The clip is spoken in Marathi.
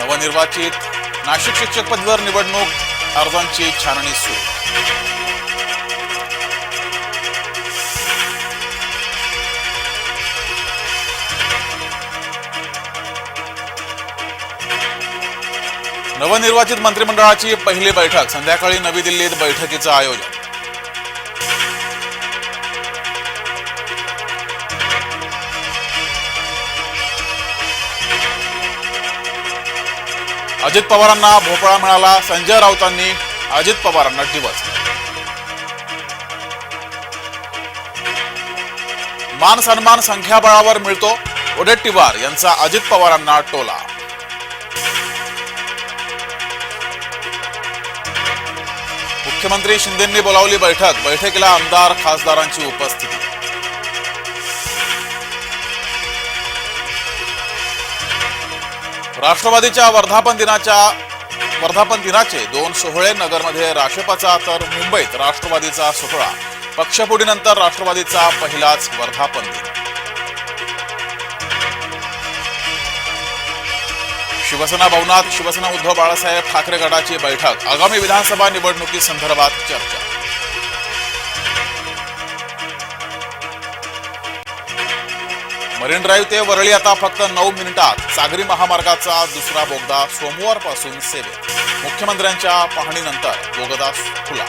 नवनिर्वाचित नाशिक शिक्षक पदवर निवडणूक अर्जांची छाननी सुरू. नवनिर्वाचित मंत्रिमंडळाची पहिली बैठक संध्याकाळी नवी दिल्लीत बैठकीचं आयोजन. अजित पवारांना भोपळा मिळाला संजय राऊतांनी अजित पवारांना दिवस. मान सन्मान संख्याबळावर मिळतो ओडेट्टीवार यांचा अजित पवारांना टोला. मुख्यमंत्री शिंदेंनी बोलावली बैठक बैठकीला आमदार खासदारांची उपस्थिती. राष्ट्रवादीच्या वर्धापन दिनाच्या वर्धापन दिनाचे दोन सोहळे नगरमध्ये राष्ट्रपाचा तर मुंबईत राष्ट्रवादीचा सोहळा. पक्षफोडीनंतर राष्ट्रवादीचा पहिलाच वर्धापन दिन. शिवसेना भवनात शिवसेना उद्धव बाळासाहेब ठाकरे गटाची बैठक. आगामी विधानसभा निवडणुकीसंदर्भात चर्चा. मरीन ड्राईव्ह ते वरळी आता फक्त नऊ मिनिटात सागरी महामार्गाचा दुसरा बोगदा सोमवारपासून सेवेत. मुख्यमंत्र्यांच्या पाहणीनंतर बोगदा खुला.